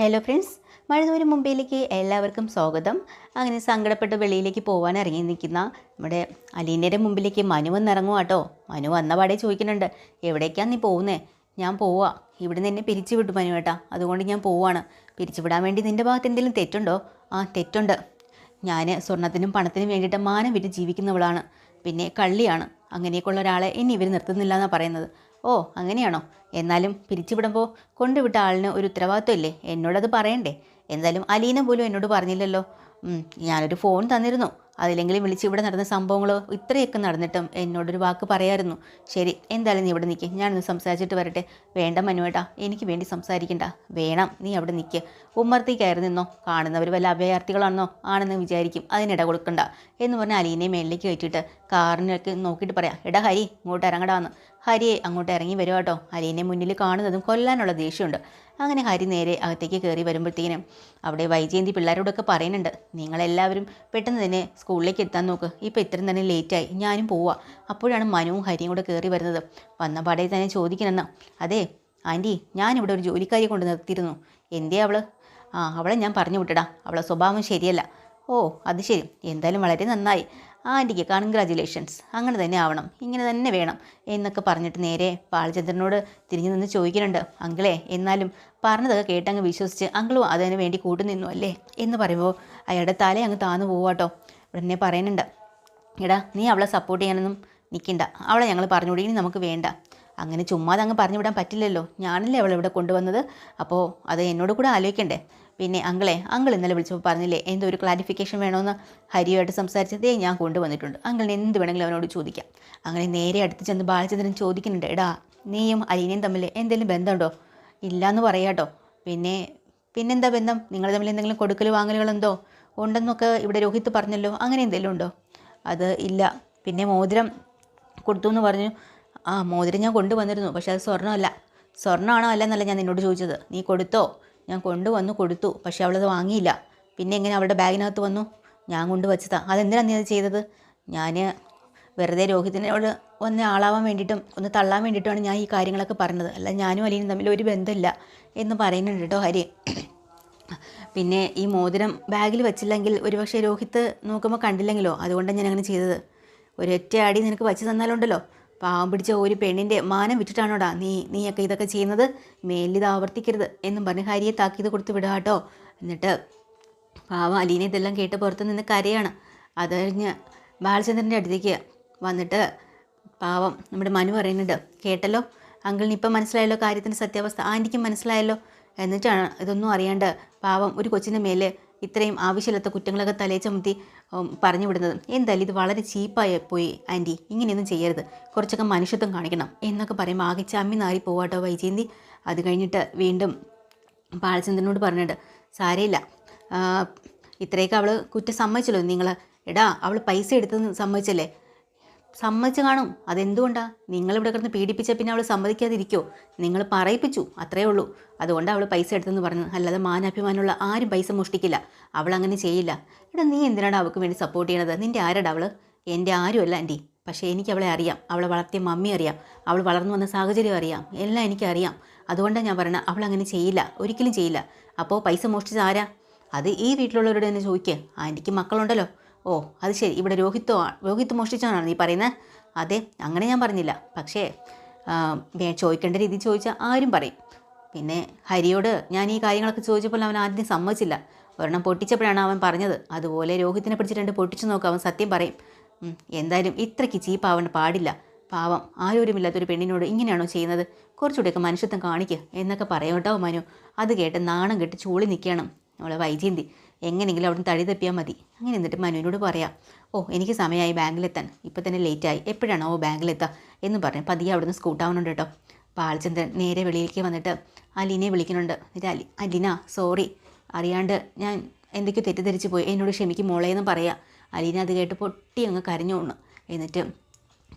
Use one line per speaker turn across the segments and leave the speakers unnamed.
Hello friends മഴതൂര് മുംബൈയിലേക്ക് എല്ലാവർക്കും സ്വാഗതം. അങ്ങനെ സങ്കടപ്പെട്ട് വെളിയിലേക്ക് പോകാൻ ഇറങ്ങി നിൽക്കുന്ന നമ്മുടെ അലീനയുടെ മുമ്പിലേക്ക് മനു വന്നിറങ്ങുക കേട്ടോ മനു വന്ന പാടെ ചോദിക്കുന്നുണ്ട് എവിടേക്കാണ് നീ പോകുന്നേ ഞാൻ പോവാ. ഇവിടുന്ന് എന്നെ പിരിച്ചു വിട്ടു മനു ഏട്ടാ. അതുകൊണ്ട് ഞാൻ പോവാണ്. പിരിച്ചു വിടാൻ വേണ്ടി നിന്റെ ഭാഗത്ത് എന്തെങ്കിലും തെറ്റുണ്ടോ? ആ തെറ്റുണ്ട്. ഞാൻ സ്വർണത്തിനും പണത്തിനും വേണ്ടിയിട്ട് മാനം വിറ്റ് ജീവിക്കുന്നവളാണ്. പിന്നെ കള്ളിയാണ്. അങ്ങനെയൊക്കെയുള്ള ഒരാളെ ഇനി ഇവർ നിർത്തുന്നില്ല എന്നാണ് പറയുന്നത്. ഓ അങ്ങനെയാണോ? എന്നാലും പിരിച്ചുവിടുമ്പോൾ കൊണ്ടുവിട്ട ആളിന് ഒരു ഉത്തരവാദിത്വം ഇല്ലേ എന്നോടത് പറയണ്ടേ? എന്തായാലും അലീന പോലും എന്നോട് പറഞ്ഞില്ലല്ലോ. ഞാനൊരു ഫോൺ തന്നിരുന്നു. അതിലെങ്കിലും വിളിച്ച് ഇവിടെ നടന്ന സംഭവങ്ങൾ ഇത്രയൊക്കെ നടന്നിട്ടും എന്നോടൊരു വാക്ക് പറയായിരുന്നു. ശരി എന്തായാലും നീ ഇവിടെ നിൽക്ക് ഞാനൊന്ന് സംസാരിച്ചിട്ട് വരട്ടെ. വേണ്ട മനുവേട്ടാ എനിക്ക് വേണ്ടി സംസാരിക്കണ്ട. വേണം നീ അവിടെ നിൽക്ക് ഉമ്മർത്തി കയറി നിന്നോ കാണുന്നവർ വല്ല അഭയാർത്ഥികളാണെന്നോ? ആണെന്ന് വിചാരിക്കും. അതിനിട കൊടുക്കണ്ട. എന്ന് പറഞ്ഞ് അലീനെ മേളിലേക്ക് കയറ്റിയിട്ട് കാറിനൊക്കെ നോക്കിയിട്ട് പറയാം എടാ ഹരി ഇങ്ങോട്ട് ഇറങ്ങടാന്ന് ഹരിയെ അങ്ങോട്ട് ഇറങ്ങി വരുവാട്ടോ അലീനെ മുന്നിൽ കാണുന്നതും കൊല്ലാനുള്ള ദേഷ്യമുണ്ട്. അങ്ങനെ ഹരി നേരെ അകത്തേക്ക് കയറി വരുമ്പോഴത്തേനും അവിടെ വൈജയന്തി പിള്ളേരോടൊക്കെ പറയുന്നുണ്ട് നിങ്ങളെല്ലാവരും പെട്ടെന്ന് തന്നെ സ്കൂളിലേക്ക് എത്താൻ നോക്ക്. ഇപ്പോൾ ഇത്രയും തന്നെ ലേറ്റായി ഞാനും പോവാം. അപ്പോഴാണ് മനുവും ഹരിയും കൂടെ കയറി വരുന്നത്. വന്ന പാടേ തന്നെ ചോദിക്കണമെന്ന് അതെ ആന്റി ഞാനിവിടെ ഒരു ജോലിക്കാരിയെ കൊണ്ട് നിർത്തിയിരുന്നു. എന്തേ അവൾ? ആ അവളെ ഞാൻ പറഞ്ഞു വിട്ടടാ. അവളെ സ്വഭാവം ശരിയല്ല. ഓ അത് ശരി. എന്തായാലും വളരെ നന്നായി. ആന്റിക്ക് കൺഗ്രാജുലേഷൻസ് അങ്ങനെ തന്നെ ആവണം. ഇങ്ങനെ തന്നെ വേണം എന്നൊക്കെ പറഞ്ഞിട്ട് നേരെ ബാലചന്ദ്രനോട് തിരിഞ്ഞു നിന്ന് ചോദിക്കുന്നുണ്ട്. അങ്കിളെ എന്നാലും പറഞ്ഞതൊക്കെ കേട്ടങ്ങ് വിശ്വസിച്ച് അങ്കിളും അതിന് വേണ്ടി കൂട്ടു നിന്നു അല്ലേ? എന്ന് പറയുമ്പോൾ അയാളുടെ തല അങ്ങ് താന്നു പോവാട്ടോ ഉടനെ പറയുന്നുണ്ട്. എടാ നീ അവളെ സപ്പോർട്ട് ചെയ്യാനൊന്നും നിൽക്കണ്ട അവളെ ഞങ്ങൾ പറഞ്ഞുകൂടി ഇനി നമുക്ക് വേണ്ട. അങ്ങനെ ചുമ്മാതങ്ങ് പറഞ്ഞു വിടാൻ പറ്റില്ലല്ലോ. ഞാനല്ലേ അവളെ ഇവിടെ കൊണ്ടുവന്നത്? അപ്പോൾ അത് എന്നോട് കൂടെ ആലോചിക്കണ്ടേ? പിന്നെ അങ്കളെ അങ്കിൾ ഇന്നലെ വിളിച്ചപ്പോൾ പറഞ്ഞില്ലേ എന്തോ ഒരു ക്ലാരിഫിക്കേഷൻ വേണമെന്ന് ഹരിയുമായിട്ട് സംസാരിച്ചതേ ഞാൻ കൊണ്ടുവന്നിട്ടുണ്ട്. അങ്കിളിന് എന്ത് വേണമെങ്കിലും അവനോട് ചോദിക്കാം. അങ്ങനെ നേരെ അടുത്ത് ചെന്ന് ബാലചന്ദ്രൻ ചോദിക്കുന്നുണ്ട് എടാ നീയും അലീനയും തമ്മിൽ എന്തെങ്കിലും ബന്ധമുണ്ടോ? ഇല്ലയെന്ന് പറയാട്ടോ. പിന്നെ പിന്നെന്താ ബന്ധം? നിങ്ങൾ തമ്മിൽ എന്തെങ്കിലും കൊടുക്കൽ വാങ്ങലുകളെന്തോ ഉണ്ടെന്നൊക്കെ ഇവിടെ രോഹിത് പറഞ്ഞല്ലോ അങ്ങനെ എന്തെങ്കിലും ഉണ്ടോ? അത് ഇല്ല. പിന്നെ മോതിരം കൊടുത്തു എന്ന് പറഞ്ഞു. ആ മോതിരം ഞാൻ കൊണ്ടുവന്നിരുന്നു പക്ഷേ അത് സ്വർണമല്ല. സ്വർണമാണോ അല്ല എന്നല്ല ഞാൻ നിന്നോട് ചോദിച്ചത്. നീ കൊടുത്തോ? ഞാൻ കൊണ്ടുവന്നു കൊടുത്തു പക്ഷേ അവളത് വാങ്ങിയില്ല. പിന്നെ എങ്ങനെ അവളുടെ ബാഗിനകത്ത് വന്നു? ഞാൻ കൊണ്ടുവച്ചതാ അതെന്തിനാണ് നീ അത് ചെയ്തത്? ഞാൻ വെറുതെ രോഹിത്തിനോട് ഒന്ന് ആളാവാൻ വേണ്ടിയിട്ടും ഒന്ന് തള്ളാൻ വേണ്ടിയിട്ടുമാണ് ഞാൻ ഈ കാര്യങ്ങളൊക്കെ പറഞ്ഞത്. അല്ല ഞാനും അലീനും തമ്മിൽ ഒരു ബന്ധമില്ല എന്ന് പറയുന്നുണ്ട് കേട്ടോ ഹരി. പിന്നെ ഈ മോതിരം ബാഗിൽ വെച്ചില്ലെങ്കിൽ ഒരുപക്ഷെ രോഹിത്ത് നോക്കുമ്പോൾ കണ്ടില്ലെങ്കിലോ? അതുകൊണ്ടാണ് ഞാൻ അങ്ങനെ ചെയ്തത്. ഒരൊറ്റ അടി നിനക്ക് വച്ച് തന്നാലുണ്ടല്ലോ. പാവം പിടിച്ച ഒരു പെണ്ണിന്റെ മാനം വിറ്റിട്ടാണോടാ നീ? നീയൊക്കെ ഇതൊക്കെ ചെയ്യുന്നത്? മേലിത് ആവർത്തിക്കരുത് എന്നും പറഞ്ഞ് ഹരിയെ താക്കീത് കൊടുത്ത് വിടുക കേട്ടോ. എന്നിട്ട് പാവം അലീന ഇതെല്ലാം കേട്ട് പുറത്ത് നിന്ന് കരയാണ്. അത് കഴിഞ്ഞ് ബാലചന്ദ്രന്റെ അടുത്തേക്ക് വന്നിട്ട് പാവം നമ്മുടെ മനു പറയുന്നുണ്ട് കേട്ടല്ലോ? അങ്കിളിന് ഇപ്പം മനസ്സിലായല്ലോ കാര്യത്തിന്റെ സത്യാവസ്ഥ? ആന്റിക്കും മനസ്സിലായല്ലോ? എന്നിട്ടാണ് ഇതൊന്നും അറിയാണ്ട് പാവം ഒരു കൊച്ചിന്റെ മേലെ ഇത്രയും ആവശ്യമില്ലാത്ത കുറ്റങ്ങളൊക്കെ തലേ ചുമത്തി പറഞ്ഞു വിടുന്നത്. എന്തായാലും ഇത് വളരെ ചീപ്പായി പോയി ആന്റി. ഇങ്ങനെയൊന്നും ചെയ്യരുത്. കുറച്ചൊക്കെ മനുഷ്യത്വം കാണിക്കണം എന്നൊക്കെ പറയുമ്പോൾ ആകെ ചമ്മി നാരി പോവാട്ടോ വൈജയന്തി. അത് കഴിഞ്ഞിട്ട് വീണ്ടും ബാലചന്ദ്രനോട് പറഞ്ഞിട്ട് സാരയില്ല. ഇത്രയൊക്കെ അവൾ കുറ്റം സമ്മതിച്ചല്ലോ. നിങ്ങൾ എടാ അവൾ പൈസ എടുത്തെന്ന് സമ്മതിച്ചല്ലേ? സമ്മതിച്ച് കാണും. അതെന്തുകൊണ്ടാ? നിങ്ങളിവിടെ കിടന്ന് പീഡിപ്പിച്ച പിന്നെ അവൾ സമ്മതിക്കാതിരിക്കോ? നിങ്ങൾ പറയിപ്പിച്ചു. അത്രേ ഉള്ളൂ. അതുകൊണ്ട് അവൾ പൈസ എടുത്തെന്ന് പറഞ്ഞു അല്ലാതെ മാനാഭിമാനമുള്ള ആരും പൈസ മോഷ്ടിക്കില്ല. അവൾ അങ്ങനെ ചെയ്യില്ല. എടാ നീ എന്തിനാണ് അവൾക്ക് വേണ്ടി സപ്പോർട്ട് ചെയ്യണത്? നിന്റെ ആരടാ അവൾ എന്റെ ആരുമല്ല ആന്റി പക്ഷേ എനിക്ക് അവളെ അറിയാം. അവളെ വളർത്തിയ മമ്മി അറിയാം. അവൾ വളർന്നു വന്ന സാഹചര്യം അറിയാം. എല്ലാം എനിക്കറിയാം അതുകൊണ്ടാണ് ഞാൻ പറയണത് അവൾ അങ്ങനെ ചെയ്യില്ല. ഒരിക്കലും ചെയ്യില്ല. അപ്പോൾ പൈസ മോഷ്ടിച്ച ആരാ? അത് ഈ വീട്ടിലുള്ളവരോട് തന്നെ ചോദിക്കുക ആന്റിക്ക് മക്കളുണ്ടല്ലോ. ഓ അത് ശരി. ഇവിടെ രോഹിത്തോ രോഹിത്ത് മോഷ്ടിച്ചാണോ നീ പറയുന്നത് അതെ അങ്ങനെ ഞാൻ പറഞ്ഞില്ല. പക്ഷേ ചോദിക്കേണ്ട രീതി ചോദിച്ചാൽ ആരും പറയും. പിന്നെ ഹരിയോട് ഞാൻ ഈ കാര്യങ്ങളൊക്കെ ചോദിച്ചപ്പോൾ അവൻ ആദ്യം സമ്മതിച്ചില്ല. ഒരെണ്ണം പൊട്ടിച്ചപ്പോഴാണ് അവൻ പറഞ്ഞത്. അതുപോലെ രോഹിത്തിനെ പിടിച്ചിട്ട് രണ്ട് പൊട്ടിച്ചു നോക്കാം അവൻ സത്യം പറയും. എന്തായാലും ഇത്രയ്ക്ക് ചീപ്പാവാൻ പാടില്ല. പാവം ആരോരുമില്ലാത്തൊരു പെണ്ണിനോട് ഇങ്ങനെയാണോ ചെയ്യുന്നത്? കുറച്ചുകൂടെയൊക്കെ മനുഷ്യത്വം കാണിക്കുക എന്നൊക്കെ പറയും കേട്ടോ മനു. അത് കേട്ട് നാണം കെട്ട് ചൂളി നിൽക്കണം. അവളെ വൈജയന്തി. എങ്ങനെയെങ്കിലും അവിടെ തടി തപ്പിയാൽ മതി. അങ്ങനെ എന്നിട്ട് മനുവിനോട് പറയാം ഓ എനിക്ക് സമയമായി ബാങ്കിലെത്താൻ. ഇപ്പം തന്നെ ലേറ്റായി. എപ്പോഴാണോ ഓ ബാങ്കിലെത്തുക എന്ന് പറഞ്ഞ് പതിയെ അവിടുന്ന് സ്കൂട്ടാവുന്നുണ്ട് കേട്ടോ. ബാലചന്ദ്രൻ നേരെ വെളിയിലേക്ക് വന്നിട്ട് അലീനെ വിളിക്കുന്നുണ്ട്. എന്നിട്ട് അലി അലീന സോറി. അറിയാണ്ട് ഞാൻ എന്തൊക്കെയോ തെറ്റിദ്ധരിച്ച് പോയി. എന്നോട് ക്ഷമിക്കും മോളെ എന്ന് പറയാം. അലീന അത് കേട്ട് പൊട്ടി അങ്ങ് കരഞ്ഞു കൊണ്ടു എന്നിട്ട്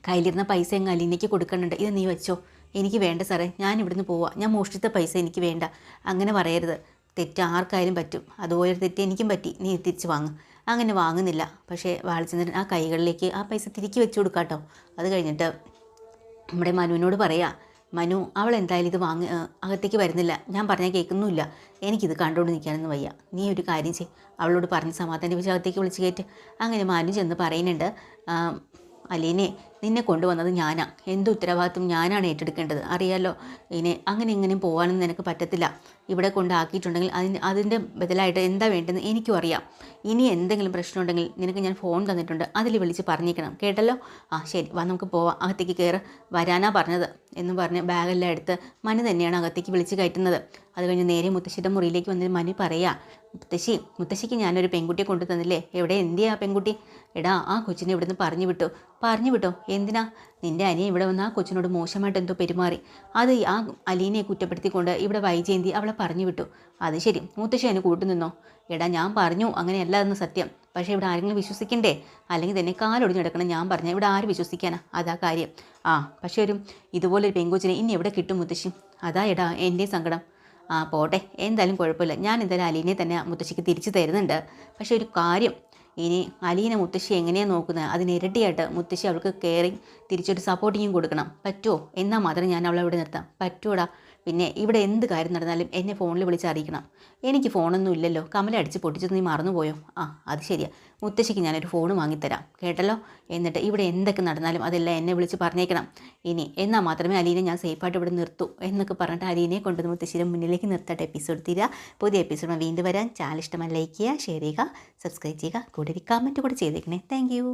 കയ്യിലിരുന്ന പൈസ അങ്ങ് അലീനയ്ക്ക് കൊടുക്കുന്നുണ്ട് ഇത് നീ വെച്ചോ. എനിക്ക് വേണ്ട സാറേ. ഞാൻ ഇവിടുന്ന് പോവാം. ഞാൻ മോഷ്ടിച്ച പൈസ എനിക്ക് വേണ്ട. അങ്ങനെ പറയരുത്. തെറ്റ് ആർക്കായാലും പറ്റും. അതുപോലെ തെറ്റ് എനിക്കും പറ്റി. നീ തിരിച്ച് വാങ്ങ്. അങ്ങനെ വാങ്ങുന്നില്ല. പക്ഷേ ബാലചന്ദ്രൻ ആ കൈകളിലേക്ക് ആ പൈസ തിരിക്കി വെച്ച് കൊടുക്കാട്ടോ. അത് കഴിഞ്ഞിട്ട് നമ്മുടെ മനുവിനോട് പറയാ മനു അവൾ എന്തായാലും ഇത് വാങ്ങി അകത്തേക്ക് വരുന്നില്ല. ഞാൻ പറഞ്ഞാൽ കേൾക്കുന്നുമില്ല. എനിക്കിത് കണ്ടുകൊണ്ട് നിൽക്കാനൊന്നും വയ്യ. നീ ഒരു കാര്യം ചെയ് അവളോട് പറഞ്ഞ് സമാധാനിപ്പിച്ച് അകത്തേക്ക് വിളിച്ച് കയറ്റ്. അങ്ങനെ മനു ചെന്ന് പറയുന്നുണ്ട് അലീനെ നിന്നെ കൊണ്ടുവന്നത് ഞാനാ. എന്ത് ഉത്തരവാദിത്വം ഞാനാണ് ഏറ്റെടുക്കേണ്ടത്? അറിയാലോ. ഇനി അങ്ങനെ ഇങ്ങനെ പോകാനൊന്നും നിനക്ക് പറ്റത്തില്ല. ഇവിടെ കൊണ്ടാക്കിയിട്ടുണ്ടെങ്കിൽ അതിന് അതിന്റെ ബദലായിട്ട് എന്താ വേണ്ടതെന്ന് എനിക്കും അറിയാം. ഇനി എന്തെങ്കിലും പ്രശ്നമുണ്ടെങ്കിൽ നിനക്ക് ഞാൻ ഫോൺ തന്നിട്ടുണ്ട്. അതിൽ വിളിച്ച് പറഞ്ഞേക്കണം. കേട്ടല്ലോ? ആ ശരി. വാ നമുക്ക് പോവാം. അകത്തേക്ക് കയറി. വരാനാ പറഞ്ഞത് എന്ന് പറഞ്ഞ് ബാഗെല്ലാം എടുത്ത് മനു തന്നെയാണ് അകത്തേക്ക് വിളിച്ച് കയറ്റുന്നത്. അത് കഴിഞ്ഞ് നേരെ മുത്തശ്ശിയുടെ മുറിയിലേക്ക് വന്ന് മനു പറയാ മുത്തശ്ശി മുത്തശ്ശിക്ക് ഞാനൊരു പെൺകുട്ടിയെ കൊണ്ടു തന്നില്ലേ എവിടെ? എന്തിയാ ആ പെൺകുട്ടി? എടാ ആ കൊച്ചിനെ ഇവിടുന്ന് പറഞ്ഞു വിട്ടു. പറഞ്ഞു വിട്ടോ? എന്തിനാ? നിന്റെ അനിയൻ ഇവിടെ വന്ന് ആ കൊച്ചിനോട് മോശമായിട്ട് എന്തോ പെരുമാറി. അത് ആ അലീനെ കുറ്റപ്പെടുത്തിക്കൊണ്ട് ഇവിടെ വൈജയന്തി അവളെ പറഞ്ഞു വിട്ടു. അത് ശരി മുത്തശ്ശി അതിന് കൂട്ടുനിന്നോ എടാ ഞാൻ പറഞ്ഞു അങ്ങനെയല്ല എന്ന് സത്യം. പക്ഷേ ഇവിടെ ആരെങ്കിലും വിശ്വസിക്കണ്ടേ? അല്ലെങ്കിൽ തന്നെ കാലൊടിഞ്ഞ് കിടക്കണം ഞാൻ പറഞ്ഞ ഇവിടെ ആര് വിശ്വസിക്കാനാ? അതാ കാര്യം. ആ പക്ഷേ ഒരു ഇതുപോലെ ഒരു പെങ്കൊച്ചിനെ ഇനി എവിടെ കിട്ടും മുത്തശ്ശി? അതാ എടാ എന്റെ സങ്കടം. ആ പോട്ടെ എന്തായാലും കുഴപ്പമില്ല. ഞാൻ എന്തായാലും അലീനെ തന്നെ മുത്തശ്ശിക്ക് തിരിച്ചു തരുന്നുണ്ട്. പക്ഷേ ഒരു കാര്യം ഇനി അലീനെ മുത്തശ്ശി എങ്ങനെയാണ് നോക്കുന്നത്? അതിനിരട്ടിയായിട്ട് മുത്തശ്ശി അവൾക്ക് കെയറിങ് തിരിച്ചൊരു സപ്പോർട്ടിങ്ങും കൊടുക്കണം. പറ്റുമോ എന്നാൽ മാത്രം ഞാൻ അവളെ ഇവിടെ നിർത്താം. പറ്റൂടാ പിന്നെ ഇവിടെ എന്ത് കാര്യം നടന്നാലും എന്നെ ഫോണിൽ വിളിച്ച് അറിയിക്കണം എനിക്ക് ഫോണൊന്നും ഇല്ലല്ലോ. കമല അടിച്ച് പൊട്ടിച്ചത് നീ മറന്നുപോയോ? ആ അത് ശരിയാ. മുത്തശ്ശിക്ക് ഞാനൊരു ഫോൺ വാങ്ങിത്തരാം. കേട്ടല്ലോ? എന്നിട്ട് ഇവിടെ എന്തൊക്കെ നടന്നാലും അതെല്ലാം എന്നെ വിളിച്ച് പറഞ്ഞേക്കണം. ഇനി എന്നാൽ മാത്രമേ അലീനെ ഞാൻ സേഫായിട്ട് ഇവിടെ നിർത്തൂ എന്നൊക്കെ പറഞ്ഞിട്ട് അലീനെ കൊണ്ടുവന്ന് മുത്തശ്ശിയുടെ മുന്നിലേക്ക് നിർത്തട്ടെ എപ്പിസോഡ് തീരുക പുതിയ എപ്പിസോഡ് വീണ്ടും വരാൻ ചാനൽ ഇഷ്ടമായി ലൈക്ക് ചെയ്യുക ഷെയർ ചെയ്യുക സബ്സ്ക്രൈബ് ചെയ്യുക. കൂടെ ഒരു കമന്റ് കൂടെ ചെയ്തേക്കണേ. താങ്ക്